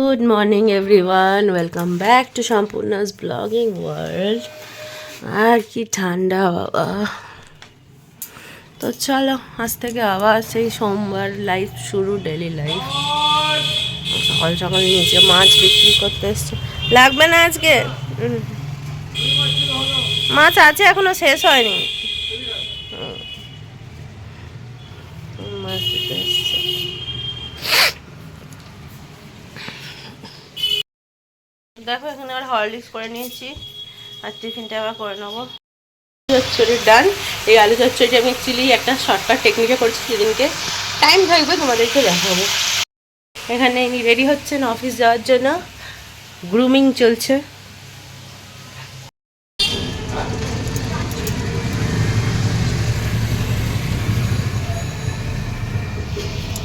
Good morning everyone welcome back to সম্পূর্ণাস blogging world আর কি ঠান্ডা, বাবা। তো চলো, আজ থেকে আবার সেই সোমবার লাইফ শুরু ডেলি লাইফ সকাল সকাল নিচে মাছ বিক্রি করতে এসছে। লাগবে না আজকে? মাছ আছে এখনও, শেষ হয়নি হুম। মাছ দিতে এসছে দেখো এখানে আর হরলিক্স করে নিয়েছি। আর টিফিনটা আবার করে নেব। চচ্চড়ির ডান এই আলু চচ্চড়িটা আমি অ্যাকচুয়ালি একটা শর্টকাট টেকনিকে করছি সেদিনকে। টাইম থাকবে তোমাদেরকে দেখাবো। এখানে ইনি রেডি হচ্ছেন অফিস যাওয়ার জন্য। গ্রুমিং চলছে।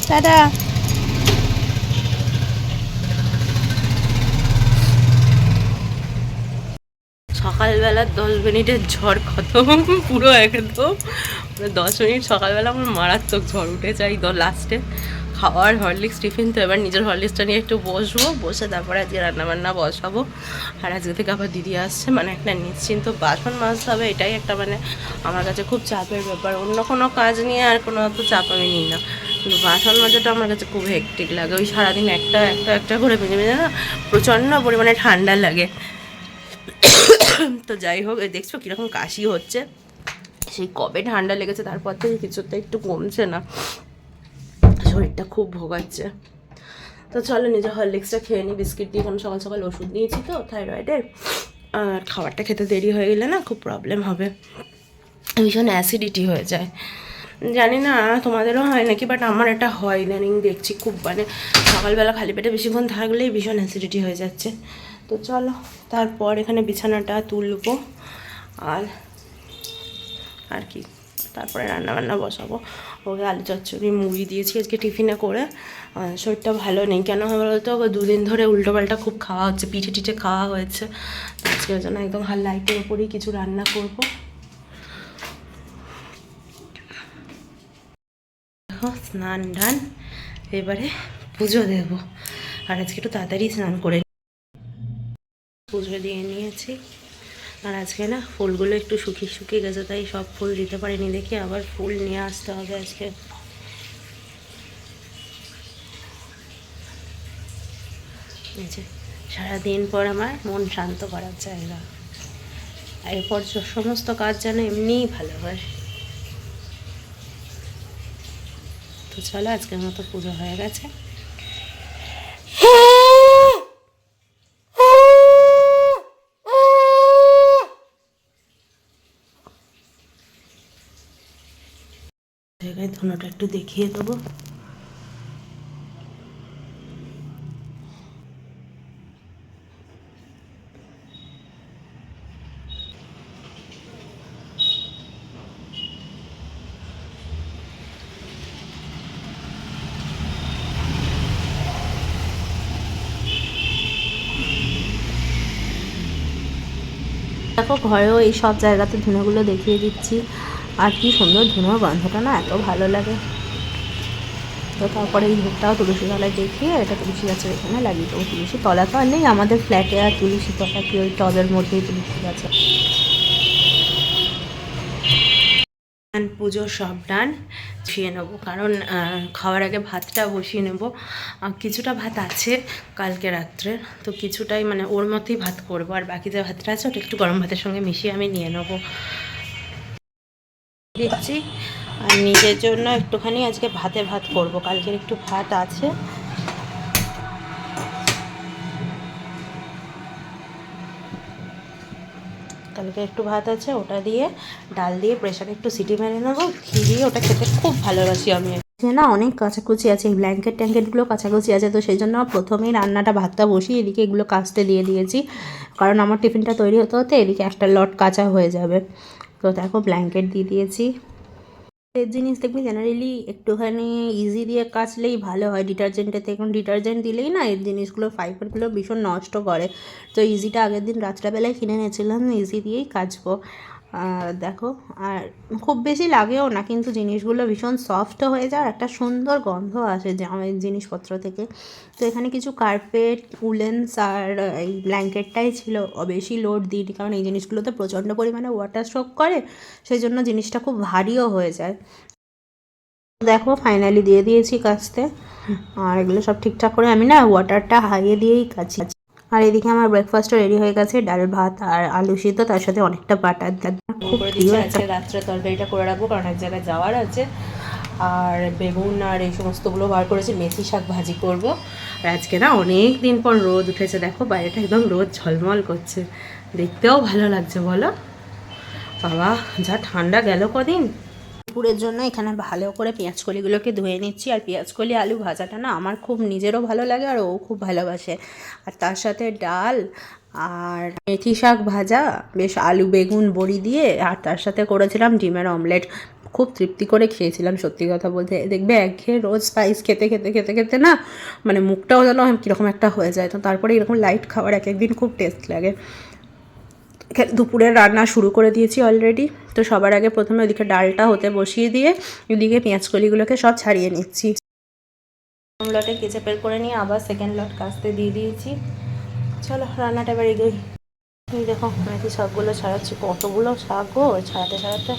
টাটা। সকালবেলা দশ মিনিটের ঝড় খতম, পুরো একদম। দশ মিনিট সকালবেলা আমার মারাত্মক ঝড় উঠে যাই দ লাস্টে খাওয়ার হরলিক্স টিফিন তো এবার নিজের হরলিক্সটা নিয়ে একটু বসবো, বসে তারপরে আজকে রান্নাবান্না বসাবো। আর আজকে থেকে আবার দিদি আসছে মানে একটা নিশ্চিন্ত বাসন মাজতে হবে, এটাই একটা মানে আমার কাছে খুব চাপের ব্যাপার। অন্য কোনো কাজ নিয়ে আর কোনো অত চাপ আমি নিই না। কিন্তু বাসন মাজাটা আমার কাছে খুব হেকটিক লাগে। ওই সারাদিন একটা একটা একটা করে ভেঙে ভেঙে না প্রচণ্ড পরিমাণে ঠান্ডা লাগে। তো যাই হোক দেখছ কীরকম কাশি হচ্ছে। সেই কবে ঠান্ডা লেগেছে, তারপর থেকে কিছুতে একটু কমছে না। শরীরটা খুব ভোগাচ্ছে। তো চলো নিজে হরলিক্সটা খেয়ে নিই, বিস্কিট দিয়ে এখন সকাল সকাল ওষুধ নিয়েছি তো, থাইরয়েডের। আর খাবারটা খেতে দেরি হয়ে গেলে না খুব প্রবলেম হবে। ভীষণ অ্যাসিডিটি হয়ে যায়। জানি না তোমাদেরও হয় নাকি বাট আমার এটা হয়, ইদানিং দেখছি খুব মানে সকালবেলা খালি পেটে বেশিক্ষণ থাকলেই ভীষণ অ্যাসিডিটি হয়ে যাচ্ছে। তো চলো, তারপর এখানে বিছানাটা তুলবো আর আর কি, তারপরে রান্না বান্না বসাবো। ওকে আলু চচ্চড়ি, মুড়ি দিয়েছি আজকে টিফিনে করে। শরীরটা ভালো নেই। কেন হয় বলতো? দুদিন ধরে উল্টোপাল্টা খুব খাওয়া হচ্ছে, পিঠে টিঠে খাওয়া হয়েছে। আজকে ওই জন্য একদম হাল লাইটের ওপরেই কিছু রান্না করব। স্নান টান এবারে পুজো দেব। আর আজকে একটু তাড়াতাড়ি স্নান করে। পুজো দিয়ে নিয়েছি। আর আজকে না ফুলগুলো একটু শুকিয়ে শুকিয়ে গেছে, তাই সব ফুল দিতে পারিনি, দেখি আবার ফুল নিয়ে আসতে হবে আজকে। সারাদিন পর আমার মন শান্ত করার জায়গা। আর এরপর সমস্ত কাজ যেন এমনিই ভালো হয়। তো চলো আজকের মতো পুজো হয়ে গেছে। ধুনোটা একটু দেখিয়ে দেবো। দেখো ঘরেও এই সব জায়গাতে ধুনোগুলো দেখিয়ে দিচ্ছি। আর কি সুন্দর ধুনোর গন্ধটা না এত ভালো লাগে। তো তারপরে এই ধূপটাও তুলসী তলায় দেখিয়ে এটা তুলসী গাছের এখানে লাগিয়ে দেবো। তুলসী তলা তো আর নেই, আমাদের ফ্ল্যাটে আর তুলসী তলা কি ওই টবের মধ্যেই তুলসী গাছ পুজো সব ডান বসিয়ে নেব, কারণ খাওয়ার আগে ভাতটা বসিয়ে নেব। কিছুটা ভাত আছে কালকে রাত্রে, তো কিছুটাই মানে ওর মতোই ভাত করব। আর বাকি যে ভাতটা আছে, ওটা একটু গরম ভাতের সঙ্গে মিশিয়ে আমি নিয়ে নেব। দিচ্ছি। আর নিজের জন্য একটুখানি আজকে ভাতে ভাত করব। কালকের একটু ভাত আছে। কালকে একটু ভাত আছে, ওটা দিয়ে ডাল দিয়ে প্রেশারে একটু সিটি মেরে নেব। ঘি দিয়ে ওটা খেতে খুব ভালোবাসি আমি। না অনেক কাচাকুচি আছে, এই ব্ল্যাঙ্কেট ট্যাঙ্কেটগুলো কাচাকুচি আছে, তো সেই জন্য প্রথমেই রান্নাটা, ভাতটা বসিয়ে এদিকে এগুলো কাচতে দিয়ে দিয়েছি। কারণ আমার টিফিনটা তৈরি হতে হতে এদিকে একটা লট কাঁচা হয়ে যাবে। তো দেখো ব্ল্যাঙ্কেট দিয়ে দিয়েছি। এর জিনিস দেখবি জেনারেলি একটুখানি ইজি দিয়ে কাচলেই ভালো হয়। ডিটারজেন্টের থেকে ডিটারজেন্ট দিলেই না এর জিনিসগুলো ফাইবারগুলো ভীষণ নষ্ট করে। তো ইজিটা আগের দিন রাত্রাবেলায় কিনে নিয়েছিলাম ইজি দিয়েই কাচবো। দেখো, আর খুব বেশি লাগেও না, কিন্তু জিনিসগুলো ভীষণ সফট হয়ে যায় আর একটা সুন্দর গন্ধ আসে জামের জিনিসপত্র থেকে। তো এখানে কিছু কার্পেট উলেন্স আর এই ব্ল্যাঙ্কেটটাই ছিল বেশি লোড দিইনি, কারণ এই জিনিসগুলোতে প্রচণ্ড পরিমাণে ওয়াটার স্ট্রোক করে সেই জন্য জিনিসটা খুব ভারীও হয়ে যায়। দেখো ফাইনালি দিয়ে দিয়েছি কাচতে আর এগুলো সব ঠিকঠাক করে আমি না ওয়াটারটা হারিয়ে দিয়েই কাছি আর এদিকে আমার ব্রেকফাস্টও রেডি হয়ে গেছে ডাল ভাত আর আলু সিদ্ধ তার সাথে অনেকটা বাটার। খুব প্রিয় আজকে রাত্রে তরকারিটা করে রাখব কারণ এক জায়গায় যাওয়ার আছে। আর বেগুন আর এই সমস্তগুলো বার করেছি মেথি শাক ভাজি করব। আর আজকে না অনেক দিন পর রোদ উঠেছে দেখো বাইরেটা একদম রোদ ঝলমল করছে। দেখতেও ভালো লাগছে বলো। বাবা যা ঠান্ডা গেল কদিন। দুপুরের জন্য এখানে ভালো করে পেঁয়াজ কলিগুলোকে ধুয়ে নিচ্ছি। আর পেঁয়াজ কলি, আলু ভাজাটা না আমার খুব নিজেরও ভালো লাগে আর ও খুব ভালোবাসে। আর তার সাথে ডাল আর মেথি শাক ভাজা, বেশ আলু, বেগুন, বড়ি দিয়ে আর তার সাথে করেছিলাম ডিমের অমলেট। খুব তৃপ্তি করে খেয়েছিলাম সত্যি কথা বলতে। দেখবে একঘেয়ে রোজ স্পাইস খেতে খেতে খেতে খেতে না মানে মুখটাও যেন কীরকম একটা হয়ে যায়। তো তারপরে এরকম লাইট খাবার এক একদিন খুব টেস্ট লাগে। দুপুরের রান্না শুরু করে দিয়েছি অলরেডি তো সবার আগে প্রথমে ওদিকে ডালটা হতে বসিয়ে দিয়ে এদিকে পেঁয়াজ কলিগুলোকে সব ছাড়িয়ে নিচ্ছি। প্রথম লটে কেচে বের করে নিয়ে আবার সেকেন্ড লট কাস্তে দিয়ে দিয়েছি। চলো, রান্নাটা এবার এগোই। দেখো মেথি শাকগুলো ছাড়াচ্ছি। কতগুলো শাক গো? ছাড়াতে ছাড়াতে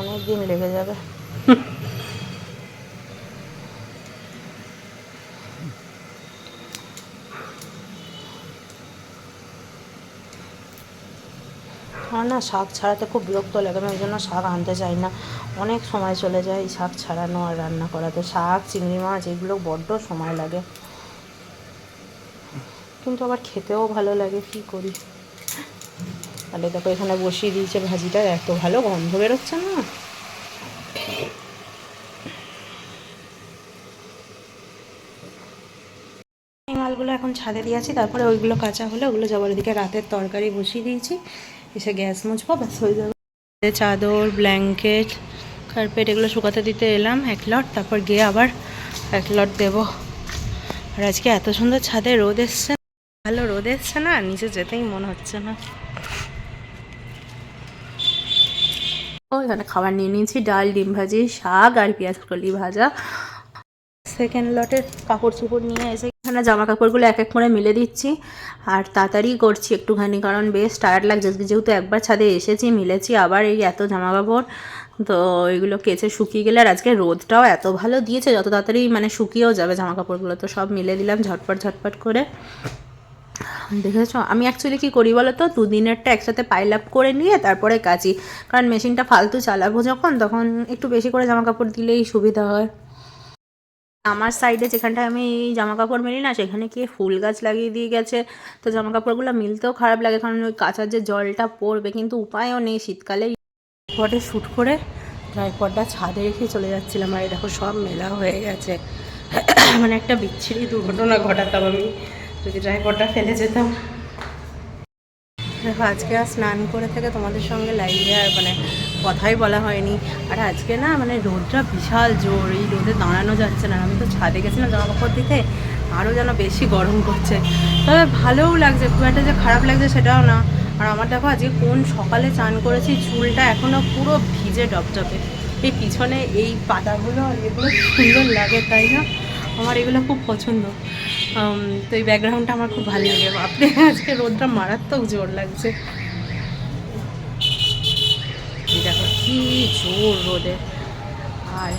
অনেক দিন লেগে যাবে। আমার না, শাক ছাড়াতে খুব বিরক্ত লাগে, আমি ওই জন্য শাক আনতে চাই না। অনেক সময় চলে যায় শাক ছাড়ানো আর রান্না করাতে। শাক, চিংড়ি মাছ, এগুলো বড্ড সময় লাগে। কিন্তু আবার খেতেও ভালো লাগে, কী করি? তাহলে দেখো এখানে বসিয়ে দিয়েছে ভাজিটা, এত ভালো গন্ধ বেরোচ্ছে না। মালগুলো এখন ছাদে দিয়েছি, তারপরে ওইগুলো কাঁচা হলে ওগুলো যাবার দিকে রাতের তরকারি বসিয়ে দিয়েছি। এসে গ্যাস মুছবো, ব্যাস হয়ে যাবে। চাদর, ব্ল্যাঙ্কেট, কার্পেট এগুলো শুকাতে দিতে এলাম, এক লট, তারপর গিয়ে আবার এক লট দেবো। আর আজকে এত সুন্দর ছাদে রোদ এসছে ভালো রোদ এসছে না নিচে যেতেই মনে হচ্ছে না। ও, এখানে খাবার নিয়ে নিয়েছি, ডাল, ডিম ভাজি, শাক আর পেঁয়াজ, কলি ভাজা। সেকেন্ড লটের কাপড় চোপড় নিয়ে এসে এখানে জামা কাপড়গুলো এক এক করে মিলে দিচ্ছি। আর তাড়াতাড়ি করছি একটুখানি, কারণ বেশ টায়ার্ড লাগছে। যেহেতু একবার ছাদে এসেছি, মিলেছি আবার এই এত জামা কাপড়। তো এগুলো কেচে শুকিয়ে গেলে আর আজকে রোদটাও এত ভালো দিয়েছে, যত তাড়াতাড়ি মানে শুকিয়েও যাবে জামা কাপড়গুলো। তো সব মিলে দিলাম ঝটপট ঝটপট করে। দেখেছ? আমি অ্যাকচুয়ালি কী করি বলো তো? দুদিনেরটা একসাথে পাইল আপ করে নিয়ে তারপরে কাচি। কারণ মেশিনটা ফালতু চালাবো যখন, তখন একটু বেশি করে জামা কাপড় দিলেই সুবিধা হয়। আমার সাইডে যেখানটায় আমি জামা কাপড় মেলি না, সেখানে কি ফুল গাছ লাগিয়ে দিয়ে গেছে। তো জামা কাপড়গুলো মিলতেও খারাপ লাগে, কারণ ওই কাঁচার যে জলটা পড়বে, কিন্তু উপায়ও নেই শীতকালে। পটে শ্যুট করে ট্রাইপডটা ছাদে রেখে চলে যাচ্ছিলাম, আর দেখো সব মেলা হয়ে গেছে। মানে একটা বিচ্ছিরি দুর্ঘটনা ঘটাতাম আমি, যদি ট্রাইপডটা ফেলে যেতাম। দেখো, আজকে আর স্নান করে থেকে তোমাদের সঙ্গে লাইভে আর মানে কথাই বলা হয়নি। আর আজকে না মানে রোদটা বিশাল জোর, এই রোদে দাঁড়ানো যাচ্ছে না। আমি তো ছাদে গেছিলাম জামা কাপড় দিতে আরও যেন বেশি গরম করছে। তবে ভালোও লাগছে, খুব একটা যে খারাপ লাগছে সেটাও না। আর আমার দেখো আজকে কোন সকালে চান করেছি, চুলটা এখনও পুরো ভিজে ডপডপে। এই পিছনে এই পাতাগুলো আর এগুলো সুন্দর লাগে, তাই না? আমার এগুলো খুব পছন্দ। তো এই ব্যাকগ্রাউন্ডটা আমার খুব ভালো লাগে। আপনি আজকে রোদটা মারাত্মক জোর লাগছে এই দেখো কি জোর রোদে। আর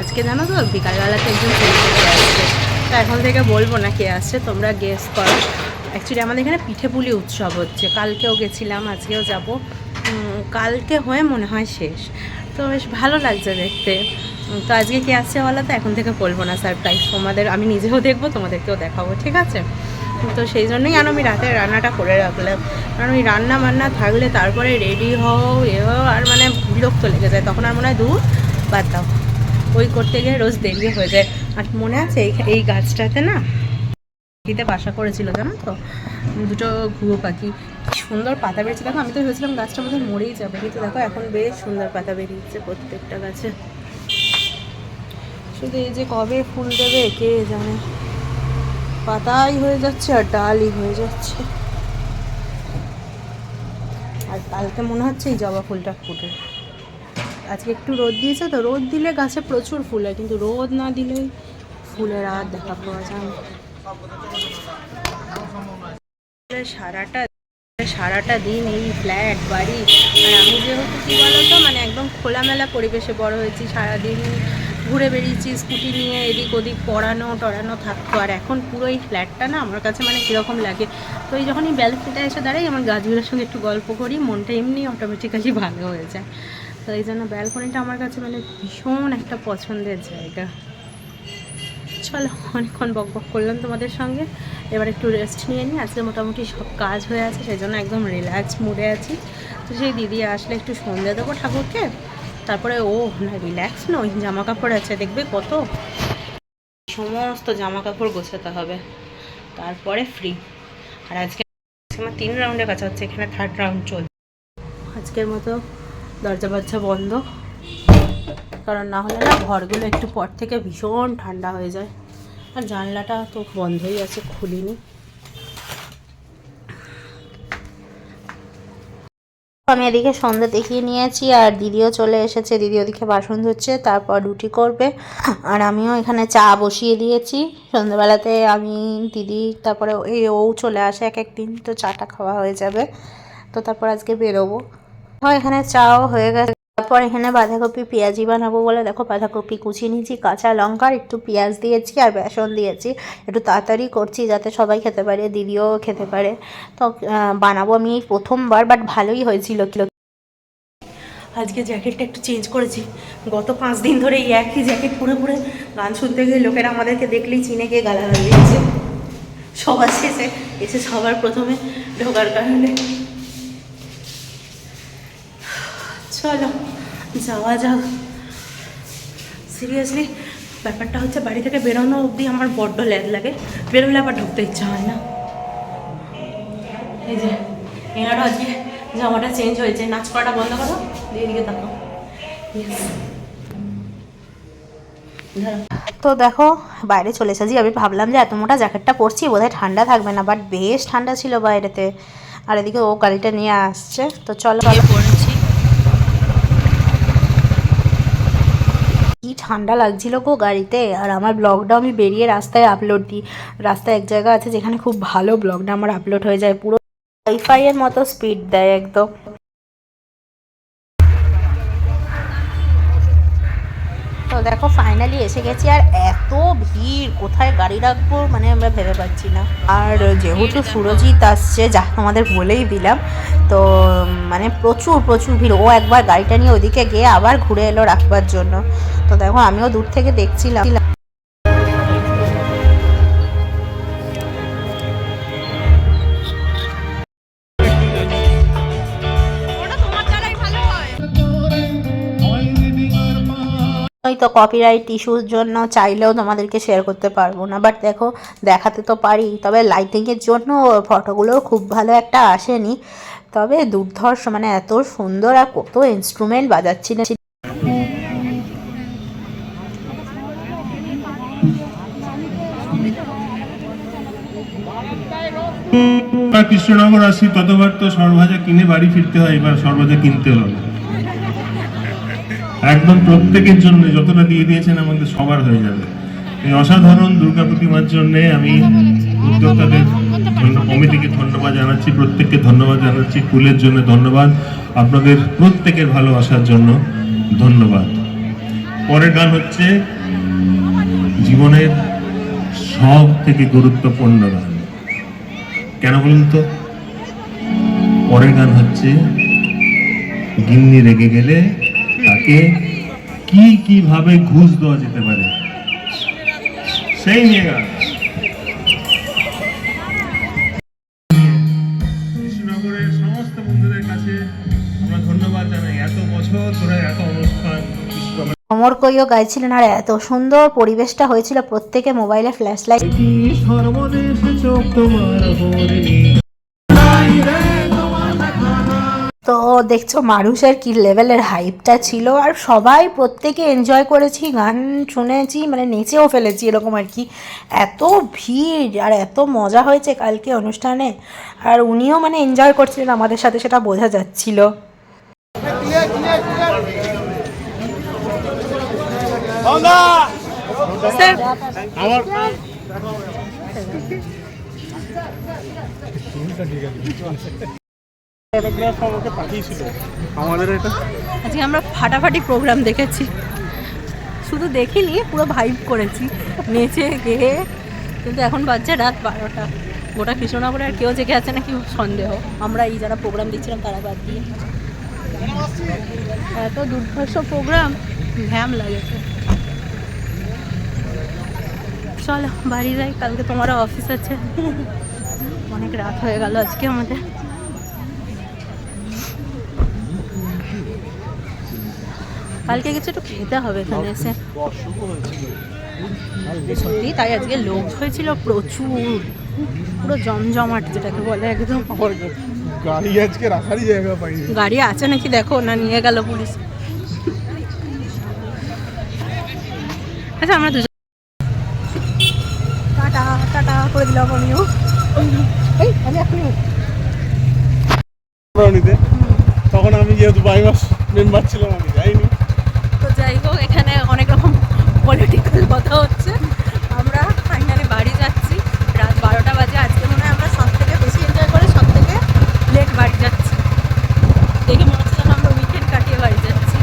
আজকে জানো তো, বিকালবেলাতে একজন সেলিব্রিটি আসছে। তো এখন থেকে বলব না কে আসছে, তোমরা গেস করো। অ্যাকচুয়ালি আমাদের এখানে পিঠে পুলি উৎসব হচ্ছে। কালকেও গেছিলাম, আজকেও যাব। কালকে হয়ে মনে হয় শেষ। তো বেশ ভালো লাগছে দেখতে। তো আজকে কে আসছে বলো তো? এখন থেকে বলব না সারপ্রাইজ তোমাদের, আমি নিজেও দেখব, তোমাদেরকেও দেখাবো, ঠিক আছে? তো সেই জন্যই আর আমি রাতে রান্নাটা করে রাখলাম। কারণ ওই রান্না বান্না থাকলে তারপরে রেডি হও, এ আর মানে বিরক্ত লেগে যায়, তখন আর মনে হয়, দূর, বাদ দাও। ওই করতে গিয়ে রোজ দেরি হয়ে যায়। আর মনে আছে, এই এই গাছটাতে না পাখিতে বাসা করেছিল, জানো তো? দুটো ঘুঘু পাখি। সুন্দর পাতা বেরিয়েছে। দেখো, আমি তো ভেবেছিলাম গাছটা বোধহয় মরেই যাবে, কিন্তু দেখো, এখন বেশ সুন্দর পাতা বেরিয়েছে প্রত্যেকটা গাছে। শুধু এই যে কবে ফুল দেবে, কে জানে? পাতাই হয়ে যাচ্ছে আর ডালই হয়ে যাচ্ছে। আর কালকে মনে হচ্ছে এই জবা ফুলটা ফুটে। আজকে একটু রোদ দিয়েছে তো রোদ দিলে গাছে প্রচুর ফুল হয়, কিন্তু রোদ না দিলেই ফুলের আর দেখা পাওয়া যায় সারাটা সারাটা দিন এই ফ্ল্যাট, বাড়ি, আর আমি যেহেতু কী বলতো মানে একদম খোলামেলা পরিবেশে বড় হয়েছি, সারাদিন ঘুরে বেরিয়েছি স্কুটি নিয়ে এদিক ওদিক পড়ানো, টড়ানো থাকতো, আর এখন পুরো এই ফ্ল্যাটটা না আমার কাছে মানে কীরকম লাগে। তো এই যখন এই এসে দাঁড়াই, আমার গাছগুলোর সঙ্গে একটু গল্প করি, মনটা এমনি অটোমেটিক্যালি ভালো হয়ে যায়। তো এই জন্য ব্যালকনিটা আমার কাছে মানে ভীষণ একটা পছন্দের জায়গা। চলো, অনেকক্ষণ বক বক করলাম তোমাদের সঙ্গে। এবার একটু রেস্ট নিয়ে নিই। আজকে মোটামুটি সব কাজ হয়ে আছে সেই জন্য একদম রিল্যাক্স মুডে আছি। তো সেই দিদি আসলে একটু সন্ধে দেবো ঠাকুরকে। তারপরে ও না রিল্যাক্স নয় জামা কাপড় আছে, দেখবে কত? সমস্ত জামা কাপড় গোছাতে হবে। তারপরে ফ্রি আর আজকে আমার তিন রাউন্ডে কাছে হচ্ছে এখানে থার্ড রাউন্ড চলছে। আজকের মতো দরজা বরজা বন্ধ। কারণ না হলে না ঘরগুলো একটু পর থেকে ভীষণ ঠান্ডা হয়ে যায়। আর জানলাটা তো বন্ধই আছে, খুলিনি। আমি এদিকে সন্ধ্যা দেখিয়ে নিয়েছি, আর দিদিও চলে এসেছে। দিদি ওদিকে বাসন ধুচ্ছে, তারপর রুটি করবে। আর আমিও এখানে চা বসিয়ে দিয়েছি। সন্ধ্যাবেলাতে আমি, দিদি, তারপরে এই ও চলে আসে এক একদিন, তো চাটা খাওয়া হয়ে যাবে। তো তারপর আজকে বেরোবো। এখানে চাও হয়ে গেছে। তারপর এখানে বাঁধাকপি, পেঁয়াজি বানাবো বলে দেখো, বাঁধাকপি কুচিয়ে নিয়েছি, কাঁচা লঙ্কা একটু পেঁয়াজ দিয়েছি আর বেসন দিয়েছি। একটু তাড়াতাড়ি করছি যাতে সবাই খেতে পারে, দিদিও খেতে পারে। তো বানাবো আমি এই প্রথমবার বাট ভালোই হয়েছিল। কিলো আজকে জ্যাকেটটা একটু চেঞ্জ করেছি। গত পাঁচ দিন ধরে এই একই জ্যাকেট পরে পরে গান শুনতে গিয়ে লোকেরা আমাদেরকে দেখলেই চিনে গিয়ে গালা দিয়েছে সবার শেষে এসে সবার প্রথমে ঢোকার কারণে। চলো, যাওয়া যাক। সিরিয়াসলি ব্যাপারটা হচ্ছে বাড়ি থেকে বেরোনো অবধি আমার বড্ড ল্যাদ লাগে। বেরোলে আবার ঢুকতে ইচ্ছা হয় না। এই যে, এনারও আজকে জামাটা চেঞ্জ হয়েছে। নাচ করাটা বন্ধ করো, দিয়ে এদিকে দেখো তো দেখো, বাইরে চলে এসেছি। আমি ভাবলাম যে এত মোটা জ্যাকেটটা পরছি, বোধহয় ঠান্ডা থাকবে না বাট বেশ ঠান্ডা ছিল বাইরেতে। আর এদিকে ও গাড়িটা নিয়ে আসছে। তো চলো ভালো পড়েছি কি ঠান্ডা লাগছিল গো গাড়িতে। আর আমার ব্লগটা আমি বেরিয়ে রাস্তায় আপলোড দিই। রাস্তায় এক জায়গা আছে যেখানে খুব ভালো ব্লগটা আমার আপলোড হয়ে যায়। পুরো ওয়াইফাই এর মতো স্পিড দেয় একদম। তো দেখো ফাইনালি এসে গেছি। আর এত ভিড়, কোথায় গাড়ি রাখব মানে আমরা ভেবে পাচ্ছি না। আর যেহেতু সুরজিৎ আসছে, যা তোমাদের বলেই দিলাম, তো মানে প্রচুর প্রচুর ভিড়। ও একবার গাড়িটা নিয়ে ওদিকে গিয়ে আবার ঘুরে এলো রাখবার জন্য। তো দেখো, আমিও দূর থেকে দেখছিলাম। তো কপিরাইট ইস্যুর জন্য চাইলেও তোমাদেরকে শেয়ার করতে পারব না বাট দেখো, দেখাতে তো পারি। তবে লাইটিংয়ের জন্য ফটোগুলো খুব ভালো একটা আসেনি। তবে দুর্ধর্ষ মানে এত সুন্দর আর কত ইনস্ট্রুমেন্ট বাজাচ্ছিলেন বা কৃষ্ণনগর আসি, ততবার তো সরভাজা কিনে বাড়ি ফিরতে হয়, এবার সরভাজা কিনতে হলো। একদম প্রত্যেকের জন্য, যতটা দিয়ে দিয়েছেন আমাদের সবার হয়ে যাবে। এই অসাধারণ দুর্গা প্রতিমার জন্যে আমি উদ্যোক্তাদের কমিটিকে ধন্যবাদ জানাচ্ছি, প্রত্যেককে ধন্যবাদ জানাচ্ছি ফুলের জন্য ধন্যবাদ, আপনাদের প্রত্যেকের ভালোবাসার জন্য ধন্যবাদ। পরের গান হচ্ছে জীবনের সব থেকে গুরুত্বপূর্ণ গান। কেন বলুন তো? পরের গান হচ্ছে, গিন্নি রেগে গেলে তাকে কি কীভাবে ঘুষ দেওয়া যেতে পারে? সেই নিয়ে গান। অমর কইও গাইছিলেন। আর এত সুন্দর পরিবেশটা হয়েছিল প্রত্যেকে মোবাইলে ফ্ল্যাশ লাইট তো দেখছ, মানুষের কি লেভেলের হাইপটা ছিল। আর সবাই প্রত্যেকে এনজয় করেছি, গান শুনেছি মানে নেচেও ফেলেছি এরকম আর কি। এত ভিড় আর এত মজা হয়েছে কালকে অনুষ্ঠানে। আর উনিও মানে এনজয় করছিলেন আমাদের সাথে, সেটা বোঝা যাচ্ছিল। আমাদের এটা আজকে আমরা ফাটাফাটি প্রোগ্রাম দেখেছি। শুধু দেখিনি পুরো ভাইব করেছি। নেচে গেয়ে কিন্তু এখন বাজছে রাত বারোটা। গোটা কৃষ্ণনগরে আর কেউ জেগে আছে নাকি সন্দেহ? আমরা এই যারা প্রোগ্রাম দিচ্ছিলাম তারা বাদ দিয়ে। এত দুর্ধর্ষ প্রোগ্রাম ঘ্যাম লাগেছে চলো বাড়ি যাই কালকে তোমারও অফিস আছে। অনেক রাত হয়ে গেল আজকে আমাদের। কালকে কিছু একটু খেতে হবে এখানে এসে। সত্যি তাই আজকে লোক হয়েছিল প্রচুর। পুরো জমজমাট যেটাকে বলে একদম। গাড়ি আজকে রাখারই জায়গা পাইনি। গাড়ি আছে নাকি দেখো না নিয়ে গেল পুলিশ। আচ্ছা আমরা দুজন টাটা টাটা করে দিলাম আমিও এই আমি এখনই নিতে তখন আমি যেহেতু বাইমাস মেম্বার ছিলাম আমি যাইনি তো যাই হোক এখানে অনেক রকম পলিটিক্যাল কথা হচ্ছে আমরা ফাইনালি বাড়ি যাচ্ছি রাত বারোটা বাজে আজকে মনে হয় আমরা সব থেকে বেশি এনজয় করে সব থেকে লেট বাড়ি যাচ্ছি দেখে মনে হচ্ছে যেন আমরা উইকেন্ড কাটিয়ে বাড়ি যাচ্ছি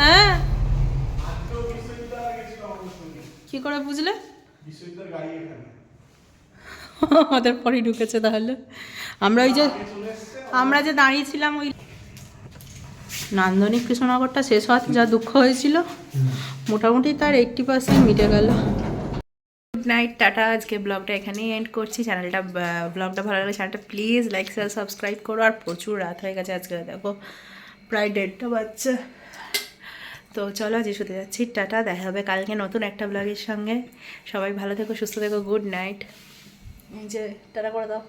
হ্যাঁ কি করে বুঝলে আমাদের পরেই ঢুকেছে তাহলে। আমরা ওই যে, আমরা যে দাঁড়িয়েছিলাম ওই নান্দনিক কৃষ্ণনগরটা শেষ হওয়ার যা দুঃখ হয়েছিল, মোটামুটি তার এইট্টি পার্সেন্ট মিটে গেল। Good night tata. আজকে ব্লগটা এখানেই এন্ড করছি। চ্যানেলটা ব্লগটা ভালো লাগলে চ্যানেলটা প্লিজ লাইক শেয়ার সাবস্ক্রাইব করো। আর প্রচুর রাত হয়ে গেছে আজকে, দেখো, প্রায় দেড়টা বাচ্চা তো চলো, আজ শুতে যাচ্ছি। টাটা, দেখা হবে কালকে নতুন একটা ব্লগের সঙ্গে। সবাই ভালো থেকো, সুস্থ থেকো। গুড নাইট যে টাটা করে দাও